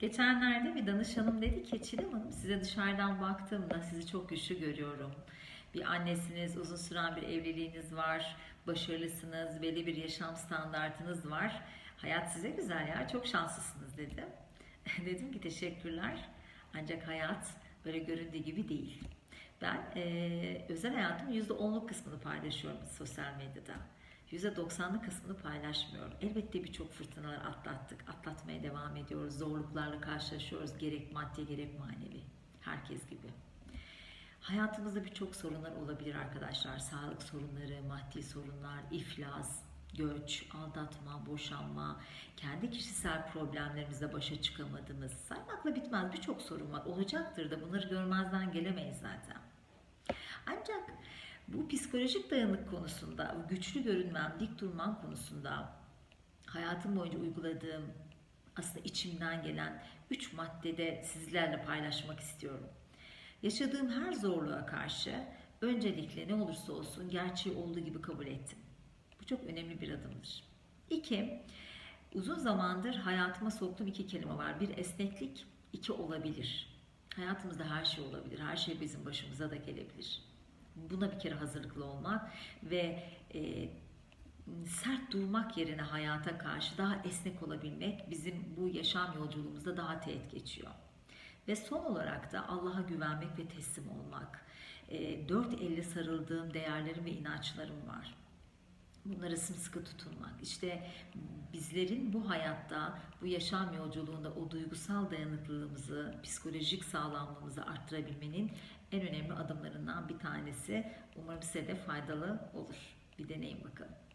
Geçenlerde bir danışanım dedi ki Çiğdem Hanım size dışarıdan baktığımda sizi çok güçlü görüyorum. Bir annesiniz, uzun süren bir evliliğiniz var, başarılısınız, belli bir yaşam standartınız var. Hayat size güzel ya, çok şanslısınız dedi. Dedim ki teşekkürler. Ancak hayat böyle göründüğü gibi değil. Ben eee, özel hayatımın %10'luk kısmını paylaşıyorum sosyal medyada. %90'lık kısmını paylaşmıyorum. Elbette birçok fırtınalar atlattık. Atlatmaya devam ediyoruz. Zorluklarla karşılaşıyoruz. Gerek maddi gerek manevi. Herkes gibi. Hayatımızda birçok sorunlar olabilir arkadaşlar. Sağlık sorunları, maddi sorunlar, iflas, göç, aldatma, boşanma, kendi kişisel problemlerimizle başa çıkamadığımız, saymakla bitmez birçok sorun var. Olacaktır da bunları görmezden gelemeyiz zaten. Ancak bu psikolojik dayanık konusunda, güçlü görünmem, dik durmam konusunda hayatım boyunca uyguladığım aslında içimden gelen üç maddede sizlerle paylaşmak istiyorum. Yaşadığım her zorluğa karşı öncelikle ne olursa olsun gerçeği olduğu gibi kabul ettim. Bu çok önemli bir adımdır. İki, uzun zamandır hayatıma soktuğum iki kelime var. Bir esneklik, iki olabilir. Hayatımızda her şey olabilir. Her şey bizim başımıza da gelebilir. Buna bir kere hazırlıklı olmak ve e, sert durmak yerine hayata karşı daha esnek olabilmek bizim bu yaşam yolculuğumuzda daha teğet geçiyor. Ve son olarak da Allah'a güvenmek ve teslim olmak. E, dört elle sarıldığım değerlerim ve inançlarım var. Bunlara sımsıkı tutunmak. İşte bizlerin bu hayatta, bu yaşam yolculuğunda o duygusal dayanıklılığımızı, psikolojik sağlamlığımızı arttırabilmenin en önemli adımlarından bir tanesi. Umarım size de faydalı olur. Bir deneyin bakalım.